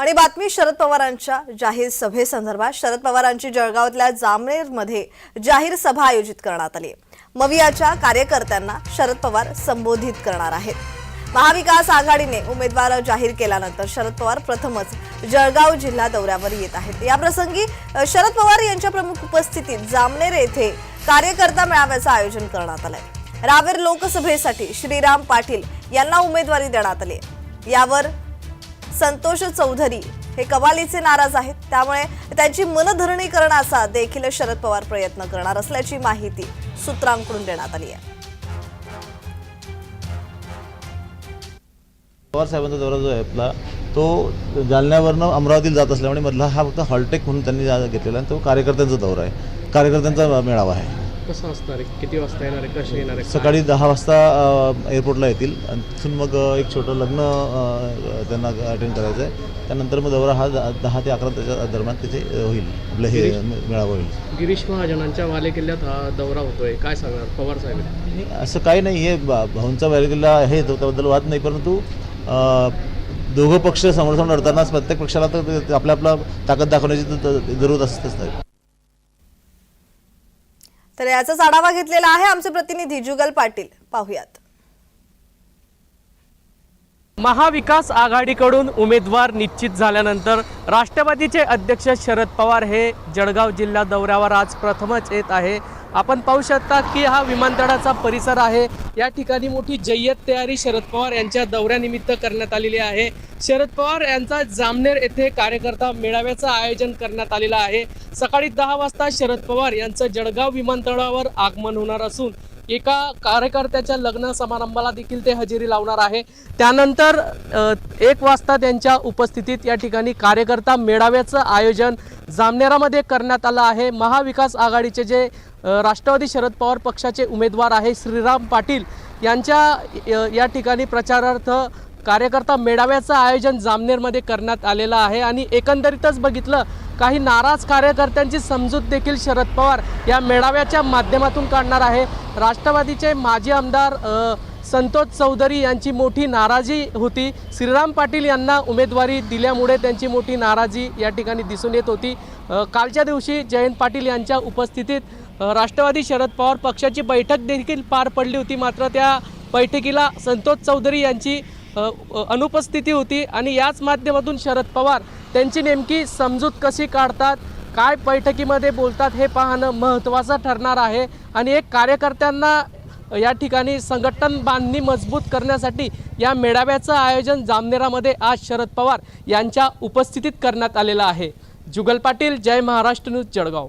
आणि बातमी शरद पवारांच्या जाहीर सभेसंदर्भात शरद पवारांची जळगावातल्या जामनेरमध्ये जाहीर सभा आयोजित करण्यात आली. मवियाच्या कार्यकर्त्यांना शरद पवार संबोधित करणार आहेत. महाविकास आघाडीने उमेदवार जाहीर केल्यानंतर शरद पवार प्रथमच जळगाव जिल्हा दौऱ्यावर येत आहेत. याप्रसंगी शरद पवार यांच्या प्रमुख उपस्थितीत जामनेर येथे कार्यकर्ता मेळाव्याचं आयोजन करण्यात आलंय. रावेर लोकसभेसाठी श्रीराम पाटील यांना उमेदवारी देण्यात आली. यावर संतोष चौधरी हे कवालीचे नाराज आहेत. त्यामुळे त्यांची मनधरणी करण्याचा देखील शरद पवार प्रयत्न करणार असल्याची माहिती सूत्रांकडून देण्यात आली आहे. पवार साहेबांचा दौरा जो आहे आपला तो जालन्यावरनं अमरावतीला जात असल्यामुळे मधला हा फक्त हॉलटेक म्हणून त्यांनी घेतलेला आहे तो कार्यकर्त्यांचा दौरा आहे. कार्यकर्त्यांचा मेळावा आहे. कसं असणार आहे? किती वाजता येणार आहे? कसे येणार आहे? सकाळी दहा वाजता एअरपोर्टला येतील. आणि तिथून मग एक छोटं लग्न त्यांना अटेंड करायचं आहे त्यानंतर मग दौरा हा दहा ते अकरा त्याच्या दरम्यान तिथे होईल. आपलं हे मेळावा होईल. गिरीश महाजनांच्या वाले किल्ल्यात हा दौरा होतोय. काय सांगणार? पवार साहेब. असं काही नाही. हे भाऊंचा वैरगिल्ला आहे तो त्याबद्दल वाद नाही. परंतु दोघं पक्ष समोर समोर लढताना प्रत्येक पक्षाला तर आपल्या आपला ताकद दाखवण्याची जरूरत असतेच. नाही तर याचाच आढावा घेतलेला आहे आमचे प्रतिनिधी जुगल पाटील. पाहुयात. महाविकास आघाडीकडून उमेदवार निश्चित झाल्यानंतर राष्ट्रवादीचे अध्यक्ष शरद पवार हे जळगाव जिल्हा दौऱ्यावर आज प्रथमच येत आहे. आपण पाहू शकता की हा विमानतळाचा परिसर आहे. या ठिकाणी मोठी जय्यत तयारी शरद पवार यांच्या दौऱ्यानिमित्त करण्यात आलेली आहे. शरद पवार यांचा जामनेर येथे कार्यकर्ता मेळाव्याचं आयोजन करण्यात आलेलं आहे. सकाळी दहा वाजता शरद पवार यांचं जळगाव विमानतळावर आगमन होणार असून एका कार्यकर्त्याच्या लग्न समारंभाला देखील ते हजेरी लावणार आहे. त्यानंतर एक वाजता त्यांच्या उपस्थितीत या ठिकाणी कार्यकर्ता मेळाव्याचं आयोजन जामनेरामध्ये करण्यात आलं आहे. महाविकास आघाडीचे जे राष्ट्रवादी शरद पवार पक्षाचे उमेदवार आहे श्रीराम पाटील यांच्या या ठिकाणी प्रचारार्थ कार्यकर्ता मेळाव्याचं आयोजन जामनेरमध्ये करण्यात आलेलं आहे. आणि एकंदरीतच बघितलं काही नाराज कार्यकर्त्यांची समजूत देखील शरद पवार या मेळाव्याच्या माध्यमातून काढणार आहे. राष्ट्रवादीचे माजी आमदार संतोष चौधरी यांची मोठी नाराजी होती. श्रीराम पाटील यांना उमेदवारी दिल्यामुळे त्यांची मोठी नाराजी या ठिकाणी दिसून येत होती. कालच्या दिवशी जयंत पाटील यांच्या उपस्थितीत राष्ट्रवादी शरद पवार पक्षाची बैठक देखील पार पडली होती. मात्र त्या बैठकीला संतोष चौधरी यांची अनुपस्थिती होती आणि याच माध्यमातून शरद पवार त्यांची नेमकी समजूत कशी काढतात काय बैठकीमध्ये बोलतात हे पाहणं महत्त्वाचं ठरणार आहे. आणि एक कार्यकर्त्यांना या ठिकाणी संघटन बांधणी मजबूत करण्यासाठी या मेळाव्याचं आयोजन जामनेरामध्ये आज शरद पवार यांच्या उपस्थितीत करण्यात आलेलं आहे. जुगल पाटील जय महाराष्ट्र न्यूज जळगाव.